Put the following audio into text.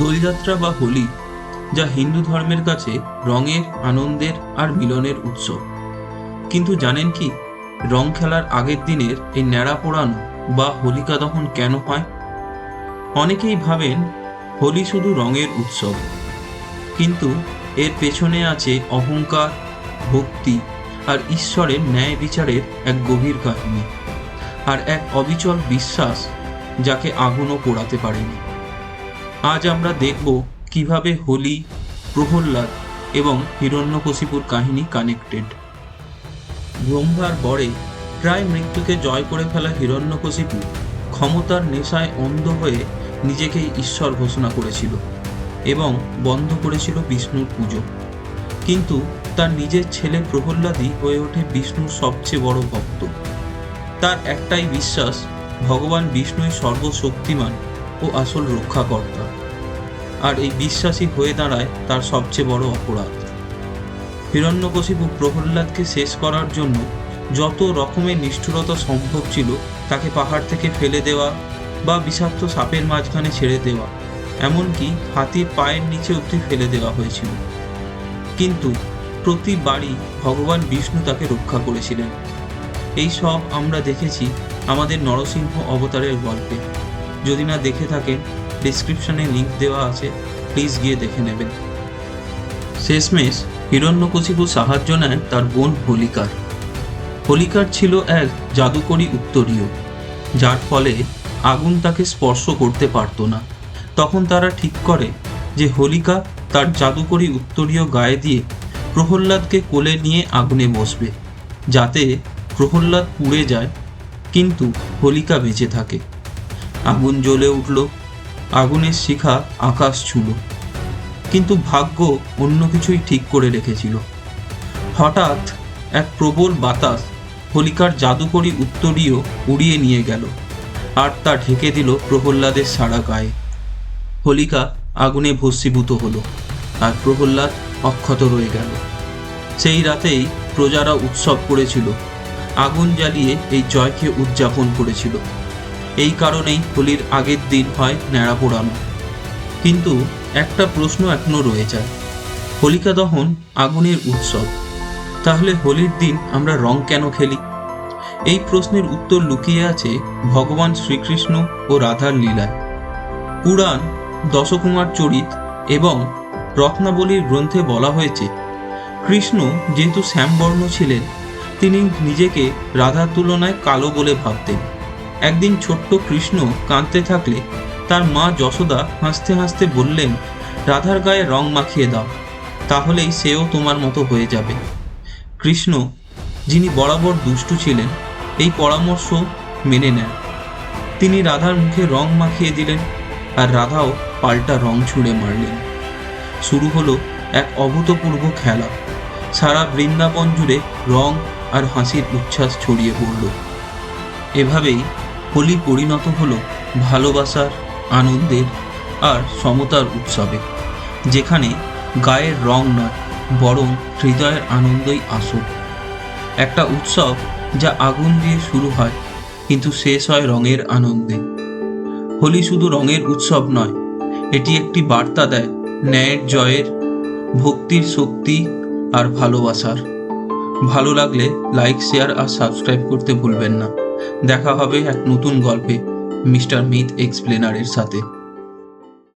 দোলযাত্রা বা হোলি, যা হিন্দু ধর্মের কাছে রঙের, আনন্দের আর মিলনের উৎসব কিন্তু জানেন কি, রং খেলার আগের দিনের এই ন্যাড়া পোড়ানো বা হোলিকা দহন কেন হয়? অনেকেই ভাবেন হোলি শুধু রঙের উৎসব, কিন্তু এর পেছনে আছে অহংকার, ভক্তি আর ঈশ্বরের ন্যায় বিচারের এক গভীর কাহিনী আর এক অবিচল বিশ্বাস, যাকে আগুনও পোড়াতে পারেনি। আজ আমরা দেখব কীভাবে হোলি প্রহল্লাদ এবং হিরণ্যকশিপুর কাহিনী কানেক্টেড ব্রহ্মার বরে প্রায় মৃত্যুকে জয় করে ফেলা হিরণ্যকশিপু ক্ষমতার নেশায় অন্ধ হয়ে নিজেকে ঈশ্বর ঘোষণা করেছিল এবং বন্ধ করেছিল বিষ্ণুর পুজো। কিন্তু তার নিজের ছেলে প্রহ্লাদই হয়ে ওঠে বিষ্ণুর সবচেয়ে বড় ভক্ত। তার একটাই বিশ্বাস, ভগবান বিষ্ণুই সর্বশক্তিমান ও আসল রক্ষাকর্তা। আর এই বিশ্বাসী হয়ে দাঁড়ায় তার সবচেয়ে বড় অপরাধ। হিরণ্যকশিপু প্রহ্লাদকে শেষ করার জন্য যত রকমের নিষ্ঠুরতা সম্ভব ছিল তাকে পাহাড় থেকে ফেলে দেওয়া বা বিষাক্ত সাপের মাঝখানে ছেড়ে দেওয়া, এমনকি হাতির পায়ের নিচে অবধি ফেলে দেওয়া হয়েছিল। কিন্তু প্রতিবারই ভগবান বিষ্ণু তাকে রক্ষা করেছিলেন। এই সব আমরা দেখেছি আমাদের নরসিংহ অবতারের গল্পে। যদি না দেখে থাকেন ডিসক্রিপশনে লিংক দেওয়া আছে প্লিজ গিয়ে দেখে নেবেন শেষমেশ, হিরণ্যকশিপু সাহায্য নেন তার বোন হোলিকার। হোলিকার ছিল এক জাদুকরী উত্তরীয়, যার ফলে আগুন তাকে স্পর্শ করতে পারত না। তখন তারা ঠিক করে যে হোলিকা তার জাদুকরী উত্তরীয় গায়ে দিয়ে প্রহ্লাদকে কোলে নিয়ে আগুনে বসবে, যাতে প্রহ্লাদ পুড়ে যায়, কিন্তু হোলিকা বেঁচে থাকে। আগুন জ্বলে উঠল, আগুনের শিখা আকাশ ছুঁল। কিন্তু ভাগ্য অন্য কিছুই ঠিক করে রেখেছিল। হঠাৎ এক প্রবল বাতাস হোলিকার জাদুকরী উত্তরীয় উড়িয়ে নিয়ে গেল আর তা ঢেকে দিল প্রহ্লাদের সারা গায়ে। হোলিকা আগুনে ভস্মীভূত হলো আর প্রহ্লাদ অক্ষত রয়ে গেল। সেই রাতেই প্রজারা উৎসব করেছিল। আগুন জ্বালিয়ে এই জয়কে উদযাপন করেছিল। এই কারণেই হোলির আগের দিন হয় ন্যাড়া পোড়ানো কিন্তু একটা প্রশ্ন এখনও রয়ে যায়। হোলিকা দহন আগুনের উৎসব। তাহলে হোলির দিন আমরা রং কেন খেলি? এই প্রশ্নের উত্তর লুকিয়ে আছে ভগবান শ্রীকৃষ্ণ ও রাধার লীলায়। পুরাণ, দশকুমার চরিত এবং রত্নাবলীর গ্রন্থে বলা হয়েছে, কৃষ্ণ যেহেতু শ্যামবর্ণ ছিলেন, তিনি নিজেকে রাধার তুলনায় কালো বলে ভাবতেন। একদিন ছোট্ট কৃষ্ণ কাঁদতে থাকলে তার মা যশোদা হাসতে হাসতে বললেন, রাধার গায়ে রং মাখিয়ে দাও, তাহলেই সেও তোমার মতো হয়ে যাবে। কৃষ্ণ, যিনি বরাবর দুষ্টু ছিলেন, এই পরামর্শ মেনে নেন। তিনি রাধার মুখে রং মাখিয়ে দিলেন আর রাধাও পাল্টা রং ছুঁড়ে মারলেন। শুরু হলো এক অভূতপূর্ব খেলা। সারা বৃন্দাবন জুড়ে রং আর হাসির উচ্ছ্বাস ছড়িয়ে পড়ল। এভাবেই হোলি পরিণত হলো ভালোবাসার, আনন্দের আর সমতার উৎসবে, যেখানে গায়ের রং নয়, বরং হৃদয়ের আনন্দই আসল। একটা উৎসব যা আগুন দিয়ে শুরু হয়, কিন্তু শেষ হয় রঙের আনন্দে। হোলি শুধু রঙের উৎসব নয়, এটি একটি বার্তা দেয় ন্যায়ের জয়ের, ভক্তির শক্তি আর ভালোবাসার। ভালো লাগলে লাইক, শেয়ার আর সাবস্ক্রাইব করতে ভুলবেন না। দেখা হবে এক নতুন গল্পে মিস্টার মিথ এক্সপ্লেনারের সাথে।